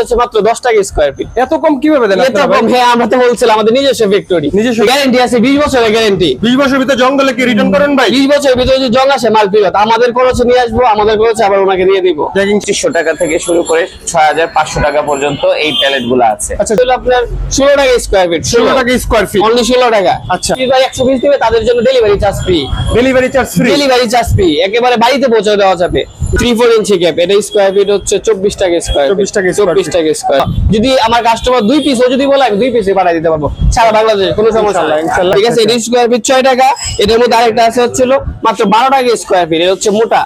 হচ্ছে মাত্র দশ টাকা স্কোয়ার ফিট এত কম কীভাবে দেন এত কম হ্যাঁ আমরা তো বলছিলাম আমাদের নিজস্ব ফ্যাক্টরি নিজস্ব- গ্যারেন্টি আছে বিশ বছরের গ্যারেন্টি বিশ বছর ভিতরে কি রিটার্ন করেন ভাই? বিশ বছরের ভিতরে যদি জং আসে মাল ফেরত। আমাদের খরচে নিয়ে আসব আমাদের খরচে আবার ওনাকে দিয়ে দিব। Packing পঁচিশশো টাকা থেকে শুরু করে ছয় হাজার পাঁচশো টাকা পর্যন্ত এই প্যালেটগুলো আছে। আচ্ছা। হলো আপনার ষোলো টাকা স্কোয়ার ফিট ষোলো। টাকা স্কোয়ার ফিট অনলি ষোলো টাকা। আচ্ছা। যদি ভাই একশো পিস দিবে তাদের জন্য delivery charge free delivery charge free delivery charge free একেবারে বাড়িতে পৌঁছে দেওয়া যাবে। থ্রি ফোর ইঞ্চি গ্যাপ এটা স্কোয়ার ফিট হচ্ছে চব্বিশ টাকা স্কোয়ার 24 টাকা চব্বিশ টাকা স্কোয়ার যদি আমার কাস্টমার দুই পিসও যদি বলে আমি দুই পিসে বাড়াই দিতে পারব। সারা বাংলাদেশে কোনো সমস্যা নাই। ঠিক আছে এটা স্কোয়ার ফিট ছয় টাকা। এটার মধ্যে আরেকটা আছে হচ্ছিল মাত্র বারো টাকা স্কোয়ার ফিট এটা হচ্ছে মোটা।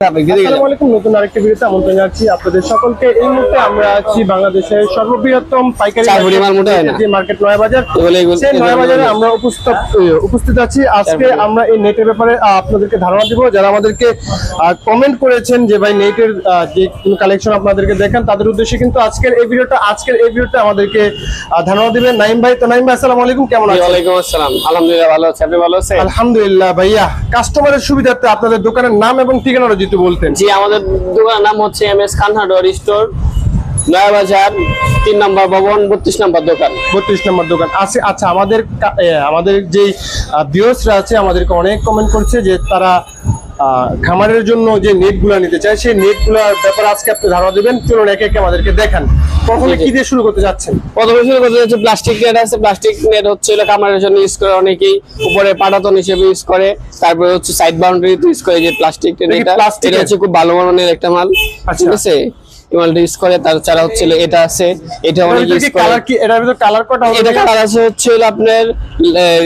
নতুন আরেকটি ভিডিওতে আমন্ত্রণ জানাচ্ছি আপনাদের সকলকে। এই মুহূর্তে আমরা আছি বাংলাদেশের সর্ববৃহত্তম পাইকারি চার ভরি মাল মোটা হয় না। মার্কেট নয় বাজার এগুলো এগুলো- সেই নয় বাজারে আমরা উপস্থিত উপস্থিত আছি। আজকে আমরা এই নেটের ব্যাপারে আপনাদেরকে ধারণা দিব। যারা আমাদেরকে কমেন্ট করেছেন যে ভাই নেটের যে কালেকশন আপনাদেরকে দেখান তাদের উদ্দেশ্যে কিন্তু আজকের এই ভিডিওটা আজকের এই ভিডিওটা আমাদেরকে ধারণা দিবেন। নাইম ভাই তো নাইম ভাই আসসালামু আলাইকুম কেমন জি, আছেন? ওয়ালাইকুম আসসালাম। আলহামদুলিল্লাহ ভালো আছে। আপনি ভালো আছেন? আলহামদুলিল্লাহ ভাইয়া। কাস্টমারের সুবিধার্থে আপনাদের দোকানের নাম এবং ঠিকানাটা যদি বলতেন। জি আমাদের দোকানের নাম হচ্ছে M S Khan hardware store Nayabazar তিন নম্বর ভবন বত্রিশ নম্বর দোকান। বত্রিশ নম্বর দোকান। আছে আচ্ছা আমাদের আমাদের যে ভিউসরা আছে আমাদেরকে অনেক কমেন্ট করছে যে তারা খামারের জন্য যে নেটগুলা নিতে চাই সেই নেটগুলার ব্যাপারে আজকে আপনি ধারণা দেবেন। চলুন একে একে আমাদেরকে দেখান। প্রথমে। কি দিয়ে শুরু করতে যাচ্ছেন প্রথমে শুরু করতে যাচ্ছে প্লাস্টিক নেট আছে। প্লাস্টিক নেট হচ্ছে খামারের জন্য ইউজ করে অনেকেই। উপরে পাটাতন হিসেবে ইউজ করে। তারপরে হচ্ছে সাইড বাউন্ডারি ইউজ করে যে প্লাস্টিক নেট এটা? হচ্ছে খুব ভালো মানের একটা মাল। আচ্ছা। ঠিক আছে? এই ইউজ করে তাছাড়া হচ্ছে এটা আছে এটা অনেক ইউজ করে কালার কি এটার ভিতর কালার কটা হবে এটা কালার আছে হচ্ছে আপনার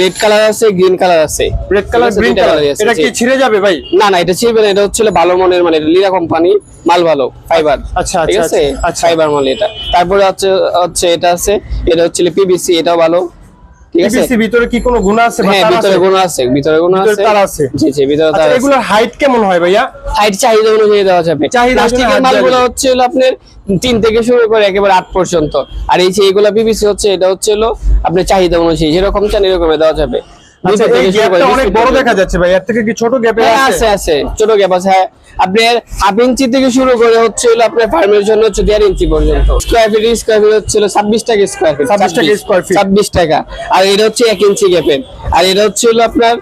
রেড কালার আছে গ্রিন কালার আছে। রেড কালার আছে, গ্রিন কালার আছে, এটা কি। ছিঁড়ে যাবে ভাই? না না এটা ছিড়বে না এটা হচ্ছে ভালো মানের মানে লিরা কোম্পানি মাল ভালো ফাইবার আচ্ছা, ঠিক আচ্ছা, আছে? আচ্ছা। ফাইবার মাল এটা। তারপরে হচ্ছে হচ্ছে এটা আছে এটা হচ্ছে পিবিসি এটাও ভালো। ঠিক আছে? PVC ভিতরে কি কোনো গুণা আছে বা হ্যাঁ তার ভিতরে আছে? আছে ভিতরে কোনো আছে। তার আছে? জি জি ভিতরে আচ্ছা তার আছে। এগুলোর হাইট কেমন হয় ভাইয়া? হাইট চাহিদা অনুযায়ী দেওয়া যাবে। প্লাস্টিকের মালগুলো হচ্ছে হলো আপনার তিন থেকে শুরু করে একেবারে আট পর্যন্ত। আর এই যে এইগুলা পিবিসি হচ্ছে এটা হচ্ছে হলো আপনার চাহিদা অনুযায়ী। যেরকম চান এরকম দেওয়া যাবে। আচ্ছা এই থেকে শুরু করে গ্যাপটা অনেক বড় দেখা যাচ্ছে ভাই এর থেকে কি ছোট গ্যাপে হ্যাঁ আছে? আছে ছোট গ্যাপ আছে। হ্যাঁ আপনার হাফ ইঞ্চি থেকে শুরু করে হচ্ছে হলো আপনার ফার্মের জন্য হচ্ছে দেড় ইঞ্চি পর্যন্ত। স্কোয়ার ফিট স্কোয়ার ফিট হচ্ছে ছাব্বিশ টাকা স্কোয়ার ফিট 26 টাকা square feet। ছাব্বিশ টাকা। আর এটা হচ্ছে এক ইঞ্চি গ্যাপের আর এটা হচ্ছে হলো আপনার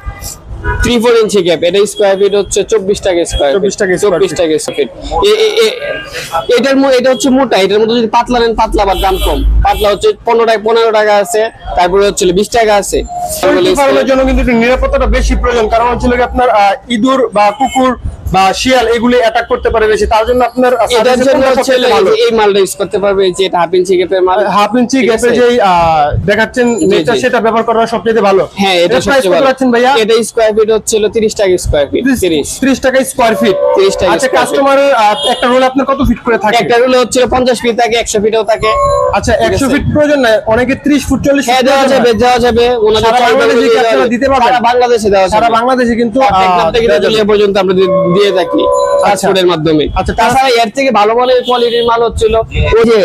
থ্রি ফোর ইঞ্চি গ্যাপ এটা স্কোয়ার ফিট হচ্ছে চব্বিশ টাকা স্কোয়ার 24 টাকা চব্বিশ টাকা ফিট এটার এটা হচ্ছে মোটা এটার মধ্যে যদি পাতলা নেন পাতলা আবার দাম কম। পাতলা হচ্ছে পনেরো টাকা পনেরো টাকা আছে তারপরে হচ্ছে বিশ টাকা আছে। জন্য কিন্তু নিরাপত্তাটা বেশি প্রয়োজন কারণ হচ্ছে আপনার ইঁদুর বা কুকুর বা শিয়াল এগুলি অ্যাটাক করতে পারে বেশি তার জন্য আপনার এটার জন্য হচ্ছে সবচেয়ে এই মালটা ইউজ করতে পারবে যে এটা হাফ ইঞ্চি গ্যাপের মাল। হাফ ইঞ্চি গ্যাপে? যে দেখাচ্ছেন জি। সেটা ব্যবহার করা সবচেয়ে ভালো। হ্যাঁ এটা সবচেয়ে ভালো। রাখছেন ভাইয়া? এটা স্কোয়ার ফিট হচ্ছিল 30 টাকা স্কোয়ার ফিট 30 ত্রিশ। টাকা স্কোয়ার ফিট 30 টাকা আচ্ছা কাস্টমারের একটা রোল আপনার কত ফিট করে থাকে? একটা রুলে হচ্ছিল 50 ফিট থাকে 100 ফিটও থাকে। আচ্ছা ঠিক একশো আছে। ফিট প্রয়োজন নাই অনেকে ত্রিশ ফুট চল্লিশ হ্যাঁ ফুট দেওয়া যাবে দেওয়া যাবে। ওনাদের। দিতে পারবেন? সারা বাংলাদেশে দেওয়া যাবে। সারা বাংলাদেশে কিন্তু পর্যন্ত আমরা দিয়ে থাকি পাসপোর্টের মাধ্যমে। আচ্ছা, তাছাড়া এর থেকে ভালো মানের কোয়ালিটির মাল হচ্ছিল ওই যে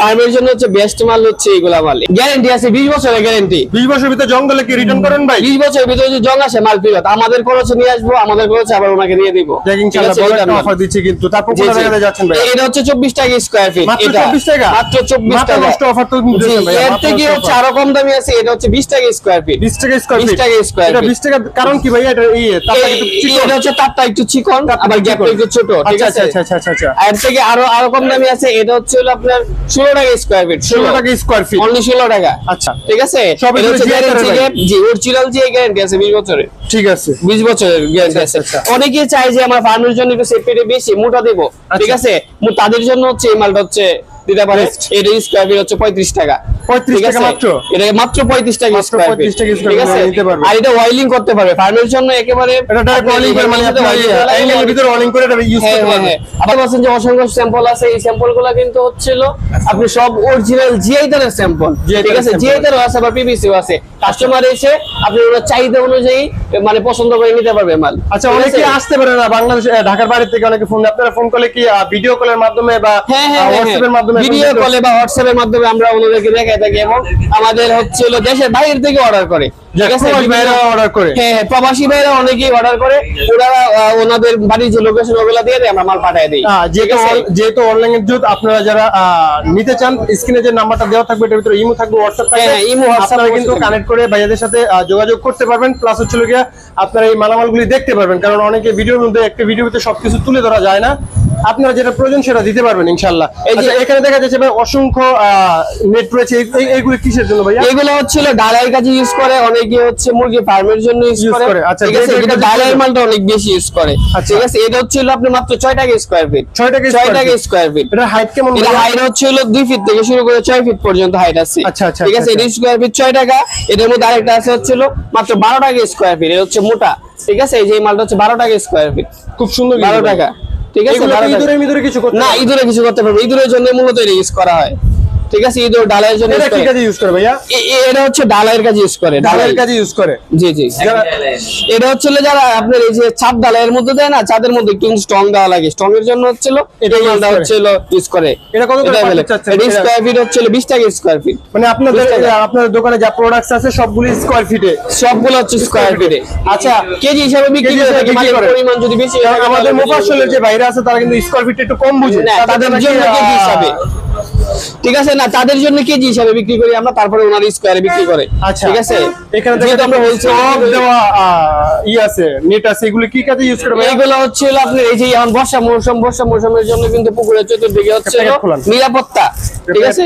ফার্মের জন্য হচ্ছে বেস্ট মাল হচ্ছে এইগুলা মাল। গ্যারান্টি আছে 20 বছরের গ্যারান্টি বিশ বছর ভিতরে জঙ্গলে কি রিটার্ন করেন ভাই? বিশ বছরের ভিতরে যদি জং আসে মাল ফেরত। আমাদের খরচে নিয়ে আসব আমাদের খরচে আবার ওনাকে দিয়ে দিব। ইনশাআল্লাহ বড় একটা অফার দিচ্ছি কিন্তু। তারপর কোন জায়গায় যাচ্ছেন ভাই? এটা হচ্ছে চব্বিশ টাকা স্কোয়ার ফিট মাত্র 24 টাকা? মাত্র চব্বিশ মাথা টাকা। তো দিয়েছেন এর থেকে হচ্ছে আরও কম দামি আছে এটা হচ্ছে বিশ টাকা স্কোয়ার ফিট বিশ টাকা স্কোয়ার 20 ফিট টাকা এটা টাকা কারণ কি ভাইয়া এটা এই কিন্তু চিকন। এটা হচ্ছে তারটা একটু চিকন আবার গ্যাপটা একটু ছোট ঠিক আচ্ছা, আছে? আচ্ছা আচ্ছা আচ্ছা আর এর থেকে আরও আরও কম দামি আছে এটা হচ্ছে হলো আপনার ষোলো টাকা স্কোয়ার ফিট ষোলো টাকা স্কোয়ার ফিট অনলি ষোলো টাকা। আচ্ছা। ঠিক আছে? জি অরিজিনাল যে গ্যারান্টি আছে বিশ বছরের। ঠিক আছে। বিশ বছরের গ্যারান্টি আছে। আচ্ছা, আচ্ছা। অনেকে চায় যে আমার ফার্মের জন্য একটু সেফটি বেশি মোটা দেবো। ঠিক আচ্ছা। আছে তাদের জন্য হচ্ছে এই মালটা হচ্ছে দিতে পারে এটা স্কোয়ার ফিট হচ্ছে পঁয়ত্রিশ টাকা। 35 টাকা মাত্র? এটা মাত্র পঁয়ত্রিশ টাকা স্কোয়ার 35 টাকা ফিট ঠিক আছে। আর এটা ওয়াইলিং করতে পারবে। ফার্মের জন্য একেবারে আবার বলছেন যে অসংখ্য স্যাম্পল আছে এই স্যাম্পলগুলা কিন্তু হচ্ছিল আপনি সব অরিজিনাল জিআই তারের স্যাম্পল ঠিক আছে। জিআই তারও আছে আবার পিবিসিও আছে। কাস্টমার এসে আপনি ওনার চাহিদা অনুযায়ী মানে পছন্দ করে নিতে পারবে মাল। আচ্ছা অনেকে আসতে পারে না বাংলাদেশ ঢাকার বাইরে থেকে অনেকে ফোন আপনারা ফোন করলে কি ভিডিও কলের মাধ্যমে বা হ্যাঁ হ্যাঁ হোয়াটসঅ্যাপের মাধ্যমে ভিডিও কলে বা হোয়াটসঅ্যাপের মাধ্যমে আমরা ওনাদেরকে দেখাই থাকি এবং আমাদের হচ্ছে দেশের বাইরে থেকে অর্ডার করে। প্রবাসী ভাইরা। হ্যাঁ হ্যাঁ, প্রবাসী ভাইরা অনেকেই অর্ডার করে। ওরা ওনাদের বাড়ির যে লোকেশন ওগুলা দিয়ে আমরা মাল পাঠিয়ে দিই। যেহেতু ঠিক আছে? অল- যেহেতু অনলাইনের যুগ আপনারা যারা নিতে চান স্ক্রিনে যে নাম্বারটা দেওয়া থাকবে এটার ভিতরে ইমো থাকবে হোয়াটসঅ্যাপ থাকবে। হ্যাঁ, ইমো, কিন্তু কানেক্ট করে ভাইয়াদের সাথে যোগাযোগ করতে পারবেন। প্লাস হচ্ছে গিয়া আপনারা এই মালামালগুলি দেখতে পারবেন কারণ অনেকে ভিডিওর মধ্যে একটা ভিডিওতে সবকিছু তুলে ধরা যায় না। আপনারা যেটা প্রয়োজন সেটা দিতে পারবেন ইনশাল্লাহ এই যে এখানে দেখা যাচ্ছে ভাই অসংখ্য নেট রয়েছে। এইগুলো এই- এইগুলি কিসের জন্য ভাইয়া? এগুলো হচ্ছিল ডালার কাজে ইউজ করে অনেকে হচ্ছে মুরগি ফার্মের জন্য ইউজ করে। করে, আচ্ছা, ঠিক আছে যেটা- ডালার মালটা অনেক বেশি ইউজ করে। আচ্ছা। ঠিক আছে এটা হচ্ছিল আপনি মাত্র ছয় টাকা স্কোয়ার ফিট ছয় টাকা ছয় square টাকা feet। স্কোয়ার ফিট এটা হাইট কেমন এটা? হাইট হচ্ছিল দুই ফিট থেকে শুরু করে ছয় ফিট পর্যন্ত হাইট আছে। আচ্ছা, আচ্ছা, ঠিক আছে আচ্ছা, এটা স্কোয়ার ফিট ছয় টাকা এটার মধ্যে আরেকটা আছে হচ্ছিল মাত্র বারো টাকা স্কোয়ার ফিট এটা হচ্ছে মোটা। ঠিক আছে এই যে মালটা হচ্ছে বারো টাকা স্কোয়ার ফিট খুব সুন্দর বারো কিন্তু। টাকা। ঠিক আছে মিদুরে কিছু করতে না? ইঁদুরে কিছু করতে পারবে। ইঁদুরের জন্য মূলত ইউজ করা হয়। ঠিক আছে ইঁদুর ডালের জন্য এটা কি কাজে ইউজ করে ভাইয়া? এটা হচ্ছে ডালের কাজে ইউজ করে ডালের কাজে ইউজ করে। জি জি। এটা হচ্ছিল যারা আপনার এই যে ছাদ ডালের মধ্যে দেয় না ছাদের মধ্যে একটু স্ট্রং দেওয়া লাগে। স্ট্রং এর জন্য হচ্ছিল এটা মালটা করে। হচ্ছিল ইউজ করে। এটা কত করে এটা স্কোয়ার ফিট হচ্ছিল বিশ টাকা স্কোয়ার ফিট মানে আপনাদের। আপনাদের দোকানে যা প্রোডাক্টস আছে সবগুলি স্কোয়ার ফিটে সবগুলো হচ্ছে স্কোয়ার ফিটে আচ্ছা কেজি হিসাবে বিক্রি করে। পরিমাণ যদি বেশি আমাদের তাহলে যে বাইরে আছে তারা কিন্তু স্কোয়ার ফিট একটু কম বুঝে। তাদের জন্য কেজি হিসাবে। ঠিক আছে না তাদের জন্য কেজি হিসাবে বিক্রি করি আমরা? তারপরে ওনার স্কোয়ারে বিক্রি করে। আচ্ছা ঠিক আছে? এখানে যেহেতু আমরা দেওয়া ই আছে নেট আছে এগুলি কি কাজে ইউজ? হচ্ছে হলো আপনার এই যে এখন বর্ষা মৌসুম বর্ষা মৌসুমের জন্য কিন্তু পুকুরের চতুর্দিকে হচ্ছে। নিরাপত্তা। ঠিক আছে?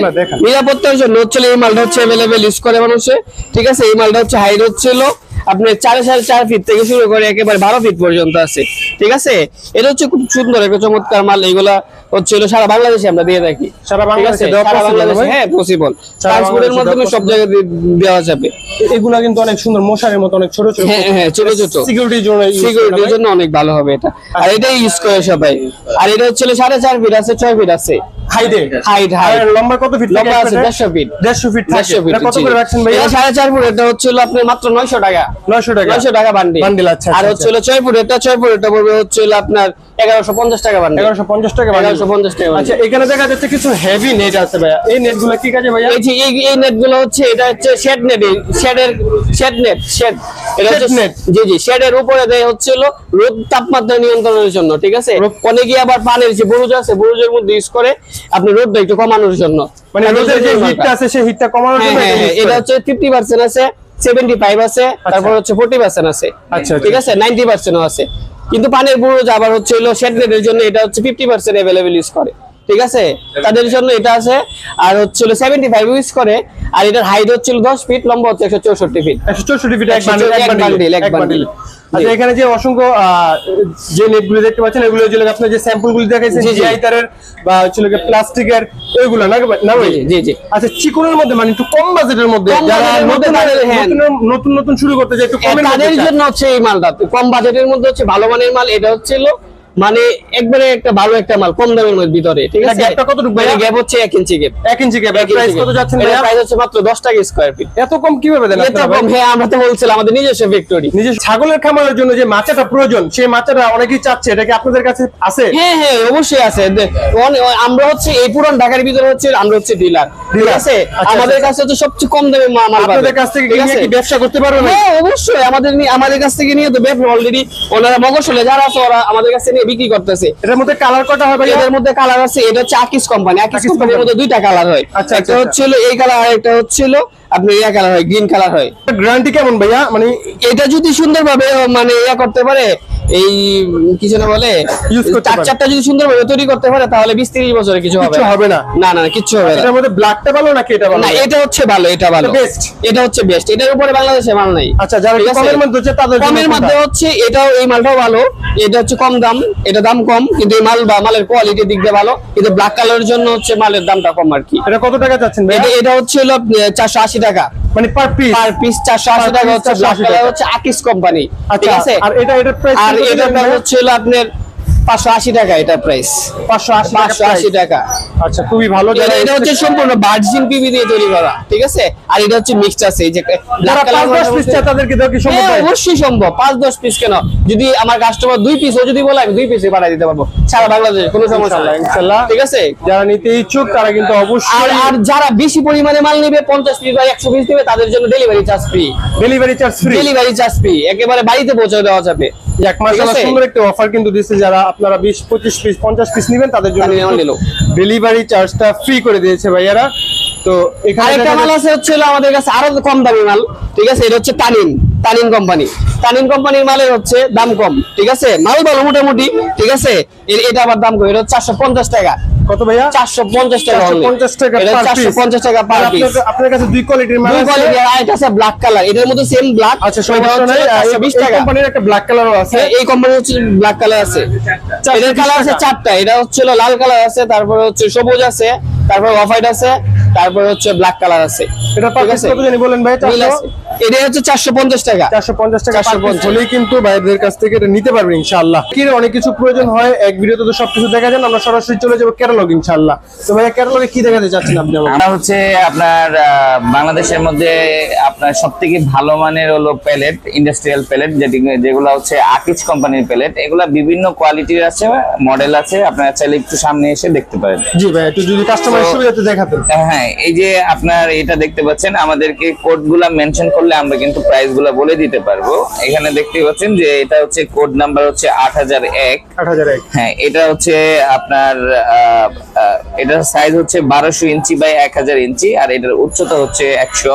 নিরাপত্তার জন্য হচ্ছে এই মালটা হচ্ছে অ্যাভেলেবেল ইউজ করে মানুষে। ঠিক আছে? এই মালটা হচ্ছে হাইট হচ্ছিল আপনার চারে সাড়ে চার ফিট থেকে শুরু করে একেবারে বারো ফিট পর্যন্ত আছে। ঠিক আছে? এটা হচ্ছে খুব সুন্দর একটা চমৎকার মাল। এগুলা হচ্ছে সারা বাংলাদেশে আমরা দিয়ে থাকি। সারা বাংলাদেশে? হ্যাঁ পসিবল ট্রান্সপোর্টের মাধ্যমে সব জায়গায় দেওয়া যাবে। এগুলা কিন্তু অনেক সুন্দর মশারের মতো অনেক ছোট ছোট। হ্যাঁ হ্যাঁ ছোট ছোট। সিকিউরিটির জন্য use সিকিউরিটির জন্য অনেক ভালো হবে এটা। আর এটাই ইউজ করে সবাই। আর এটা হচ্ছে সাড়ে চার ফিট আছে ছয় ফিট আছে। আর লম্বা কত ফিট লম্বা আছে ফিট কত করে রাখছেন এটা আপনার মাত্র নয়শো টাকা। নয়শো টাকা। নয়শো টাকা বান্ডিল বান্ডিল আচ্ছা আর হচ্ছিল ছয় ফুট এটা ছয় ফুট এটা পড়বে হচ্ছিল আপনার এগারোশো পঞ্চাশ টাকা বান্ডিল এগারোশো পঞ্চাশ টাকা আচ্ছা এখানে দেখা যাচ্ছে কিছু হেভি নেট আছে ভাইয়া। এই নেট কি কাজে এই যে এই এই নেটগুলো হচ্ছে এটা হচ্ছে শেড নেট শেডের শেড নেট শেড এটা হচ্ছে Shed জি জি শেডের উপরে দেয় হচ্ছিল রোদ তাপমাত্রা নিয়ন্ত্রণের জন্য ঠিক আছে? অনেকে আবার পানের যে বুরুজ আছে বুরুজের মধ্যে ইউজ করে আপনি রোদটা একটু কমানোর জন্য। মানে রোদের যে হিটটা আছে সেই হিটটা কমানোর জন্য এটা। হচ্ছে ফিফটি পার্সেন্ট আছে সেভেন্টি ফাইভ আছে তারপর হচ্ছে ফোর্টি পার্সেন্ট আছে। আচ্ছা, ঠিক আছে? নাইনটি পার্সেন্টও আছে। কিন্তু পানের আবার হচ্ছে হলো শেড জন্য এটা হচ্ছে ফিফটি পার্সেন্ট অ্যাভেলেবেল ইউজ করে। ঠিক আছে? তাদের জন্য এটা আছে আর হচ্ছে সেভেন্টি ফাইভ ইউজ করে আর এটার হাইট হচ্ছিল দশ ফিট লম্বা হচ্ছে একশো চৌষট্টি ফিট একশো চৌষট্টি ফিট এক বান্ডিল এক বান্ডিল আচ্ছা এখানে যে অসংখ্য যে নেটগুলো দেখতে পাচ্ছেন এগুলো হচ্ছে আপনার যে স্যাম্পল গুলি দেখাইছেন। জিআই তারের বা হচ্ছে প্লাস্টিকের ওইগুলো না? না ভাই জি, জি। আচ্ছা চিকনের মধ্যে মানে একটু কম বাজেটের মধ্যে যারা নতুন হ্যাঁ। নতুন- নতুন শুরু করতে যায় একটু কমের জন্য হচ্ছে এই মালটা কম বাজেটের মধ্যে হচ্ছে ভালো মানের মাল এটা হচ্ছিল মানে একবারে একটা ভালো একটা মাল কম দামের মধ্যে ভিতরে ঠিক আছে? গ্যাপটা কতটুকু ভাইয়া? গ্যাপ হচ্ছে এক ইঞ্চি গ্যাপ এক ইঞ্চি গ্যাপ প্রাইস কত যাচ্ছেন ভাইয়া? প্রাইস হচ্ছে মাত্র দশ টাকা স্কোয়ার ফিট এত কম কীভাবে দেন এত ভাই? কম হ্যাঁ আমরা তো বলছিলাম আমাদের নিজস্ব ফ্যাক্টরি নিজের ছাগলের খামারের জন্য যে মাচাটা প্রয়োজন সেই মাচাটা অনেকেই চাচ্ছে এটা কি আপনাদের কাছে আছে? হ্যাঁ হ্যাঁ অবশ্যই আছে। আমরা হচ্ছে এই পুরান ঢাকার ভিতরে হচ্ছে আমরা হচ্ছে ডিলার ঠিক আছে? আচ্ছা, আমাদের আচ্ছা। কাছে তো সবচেয়ে কম দামে মাল আপনাদের কাছ থেকে নিয়ে কি ব্যবসা করতে পারবেন? ভাই? হ্যাঁ অবশ্যই। আমাদের আমাদের কাছ থেকে নিয়ে তো ব্যবসা অলরেডি ওনারা মগসলে যারা আছে ওরা আমাদের কাছ থেকে বিক্রি করতেছে। এটার মধ্যে কালার কটা হবে এটার মধ্যে কালার আছে এটা হচ্ছে আকিস কোম্পানি আকিস কোম্পানির মধ্যে দুইটা কালার হয়। আচ্ছা, একটা আচ্ছা, হচ্ছিল এই কালার আর একটা হচ্ছিল আপনার ইয়া কালার হয় গ্রিন কালার হয়। গ্যারান্টি কেমন ভাইয়া? মানে এটা যদি সুন্দরভাবে মানে ইয়া করতে পারে এই কি না বলে? চার চারটা যদি সুন্দরভাবে তৈরি করতে পারে তাহলে বিশ তিরিশ বছরে কিছু হবে না। না। না কিচ্ছু হবে না। এটার মধ্যে ব্ল্যাকটা ভালো নাকি এটা ভালো? না এটা হচ্ছে ভালো এটা ভালো। best? এটা হচ্ছে বেস্ট এটার উপরে বাংলাদেশে মাল নাই। আচ্ছা যারা? কমের মধ্যে হচ্ছে তাদের কমের মধ্যে হচ্ছে এটাও এই মালটাও ভালো। এটা হচ্ছে কম দাম এটা দাম কম কিন্তু এই মাল বা মালের কোয়ালিটির দিক দিয়ে ভালো। কিন্তু ব্ল্যাক কালারের জন্য হচ্ছে মালের দামটা কম আর কি। এটা কত টাকা চাচ্ছেন এটা এটা হচ্ছে হলো চারশো আশি টাকা। মানে পার পিস পার পিস চারশো আশি Per টাকা হচ্ছে 480 টাকা। হচ্ছে আকিস কোম্পানি ঠিক আছে? আর এটা এটা প্রাইস আর এটা হচ্ছে আপনার পাঁচশো আশি টাকা এটা প্রাইস পাঁচশো আশি পাঁচশো আশি টাকা আচ্ছা খুবই ভালো এটা হচ্ছে সম্পূর্ণ ভার্জিন পিবি দিয়ে তৈরি করা ঠিক আছে? আর এটা হচ্ছে মিক্সড আছে এই যে যারা black পাঁচ color দশ পিস চায় তাদেরকে দেওয়া কি সম্ভব হ্যাঁ, অবশ্যই সম্ভব। পাঁচ দশ পিস কেন? যদি আমার কাস্টমার দুই পিস ও যদি বলে আমি দুই পিসে পাঠিয়ে দিতে পারব। সারা বাংলাদেশে কোনো সমস্যা নাই। ইনশাল্লাহ। ঠিক আছে? যারা নিতে ইচ্ছুক তারা কিন্তু অবশ্যই আর যারা বেশি পরিমাণে মাল নেবে পঞ্চাশ পিস বা একশো পিস নেবে তাদের জন্য delivery charge free delivery charge free delivery charge free একেবারে বাড়িতে পৌঁছে দেওয়া যাবে। এক মাস? সুন্দর একটা অফার কিন্তু দিচ্ছে যারা আপনারা বিশ পঁচিশ পিস পঞ্চাশ পিস নেবেন তাদের জন্য। ডেলিভারি চার্জটা ফ্রি করে দিয়েছে ভাইয়ারা। তো এখানে আরেকটা মাল আছে হচ্ছে আমাদের কাছে আরও কম দামি মাল ঠিক আছে? এটা হচ্ছে তানিন তানিন কোম্পানি তানিন কোম্পানির মালের হচ্ছে দাম কম ঠিক আছে? মাল ভালো মোটামুটি ঠিক আছে? এটা আবার দাম কম এটা চারশো পঞ্চাশ টাকা। কত ভাইয়া? চারশো পঞ্চাশ টাকা 450 টাকা এটা per চারশো piece। পঞ্চাশ টাকা পার পিস আপনার- কাছে দুই কোয়ালিটির মাল দুই আছে। কোয়ালিটি আর এটা আছে ব্ল্যাক কালার এটার মধ্যে সেম ব্ল্যাক আচ্ছা সমস্যা নাই। টাকা। কোম্পানির একটা ব্ল্যাক কালারও আছে। হ্যাঁ, এই কোম্পানির হচ্ছে ব্ল্যাক কালার আছে। এটার কালার আছে চারটা। এটা হচ্ছে লাল কালার আছে তারপরে হচ্ছে সবুজ আছে তারপর অফ হোয়াইট আছে তারপরে হচ্ছে ব্ল্যাক কালার আছে। এটা পার পিস কত জানি বলেন ভাই। এটা হচ্ছে চারশো পঞ্চাশ টাকা। চারশো পঞ্চাশ টাকা per piece 450 হলেই কিন্তু ভাইদের কাছ থেকে এটা নিতে পারবেন ইনশাআল্লাহ। কি অনেক কিছু প্রয়োজন হয় এক ভিডিওতে তো সবকিছু দেখা যায় আমরা সরাসরি চলে যাব ক্যাটালগ ইনশাআল্লাহ। তো ভাইয়া ক্যাটালগে কি দেখাতে চাচ্ছেন আপনি আমরা হচ্ছে আপনার বাংলাদেশের মধ্যে আপনার সব থেকে ভালো মানের হলো প্যালেট ইন্ডাস্ট্রিয়াল প্যালেট যেটি যেগুলো হচ্ছে আকিজ কোম্পানির প্যালেট। এগুলা বিভিন্ন কোয়ালিটির আছে মডেল আছে আপনারা চাইলে একটু সামনে এসে দেখতে পারেন। জি ভাই একটু যদি কাস্টমার সুবিধাতে দেখাতেন। হ্যাঁ এই যে আপনার এটা দেখতে পাচ্ছেন আমাদেরকে কোডগুলা মেনশন করলে আমরা কিন্তু প্রাইসগুলা বলে দিতে পারব। এখানে দেখতে পাচ্ছেন যে এটা হচ্ছে কোড নাম্বার হচ্ছে আট হাজার এক। হ্যাঁ এটা হচ্ছে আপনার এটার সাইজ হচ্ছে বারোশো ইঞ্চি বাই এক হাজার ইঞ্চি আর এটার উচ্চতা হচ্ছে একশো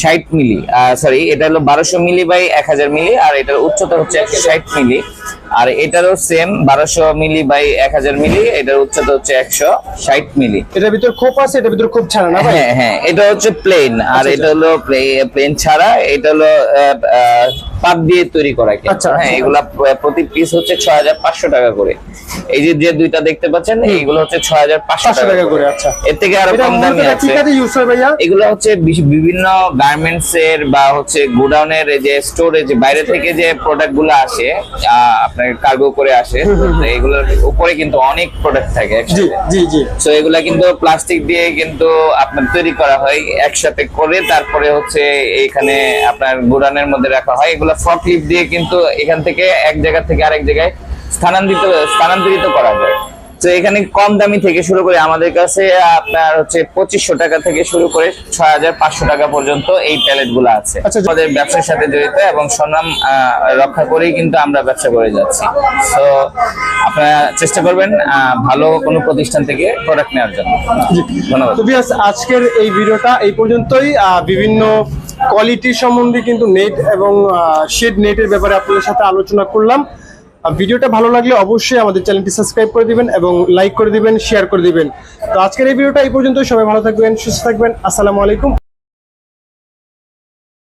ষাট মিলি সরি এটা হলো বারোশো মিলি বাই এক হাজার মিলি আর এটার উচ্চতা হচ্ছে একশো ষাট মিলি। আর এটারও সেম বারোশো মিলি বাই এক হাজার মিলি এটার উচ্চতা হচ্ছে একশো ষাট মিলি। এটার ভিতর খোপ আছে এটার ভিতরে খোপ ছাড়া না হ্যাঁ হ্যাঁ এটা হচ্ছে প্লেন আর আচ্ছা, এটা হলো প্লেন ছাড়া এটা হলো পাত দিয়ে তৈরি করা আচ্ছা, হ্যাঁ আচ্ছা। এগুলা প্রতি পিস হচ্ছে ছয় হাজার পাঁচশো টাকা করে। এই যে যে দুইটা দেখতে পাচ্ছেন এইগুলো হচ্ছে ছয় হাজার পাঁচশো টাকা করে। আচ্ছা। এর থেকে আরও কম দামি আছে। হয় এগুলো হচ্ছে বিভিন্ন গার্মেন্টস এর বা হচ্ছে গোডাউনের যে স্টোরে যে বাইরে থেকে যে প্রোডাক্টগুলো আসে আহ, আপনার কার্গো করে আসে। এগুলোর উপরে কিন্তু অনেক প্রোডাক্ট থাকে জি জি জি। তো এগুলা কিন্তু প্লাস্টিক দিয়ে কিন্তু আপনার তৈরি করা হয় একসাথে করে তারপরে হচ্ছে এখানে আপনার গোডানের মধ্যে রাখা হয়। এগুলা ফর্কলিফট দিয়ে কিন্তু এখান থেকে এক জায়গা থেকে আরেক জায়গায় স্থানান্তরিত স্থানান্তরিত করা যায়। তো এখানে কম দামি থেকে শুরু করে আমাদের কাছে আপনার হচ্ছে পঁচিশশো টাকা থেকে শুরু করে ছয় হাজার পাঁচশো টাকা পর্যন্ত এই প্যালেটগুলো আছে। আচ্ছা, আমাদের ব্যবসার সাথে জড়িত এবং সুনাম রক্ষা করেই কিন্তু আমরা ব্যবসা করে যাচ্ছি। তো আপনারা চেষ্টা করবেন ভালো কোনো প্রতিষ্ঠান থেকে প্রোডাক্ট নেওয়ার জন্য। ধন্যবাদ। আজকের এই ভিডিওটা এই পর্যন্তই। বিভিন্ন কোয়ালিটি সম্বন্ধে কিন্তু নেট এবং শেড নেটের ব্যাপারে আপনাদের সাথে আলোচনা করলাম। ভিডিওটা ভালো লাগলে অবশ্যই আমাদের চ্যানেলটি সাবস্ক্রাইব করে দিবেন এবং লাইক করে দিবেন শেয়ার করে দিবেন। তো আজকের এই ভিডিওটা এই পর্যন্ত সবাই ভালো থাকবেন, সুস্থ থাকবেন। আসসালামু আলাইকুম।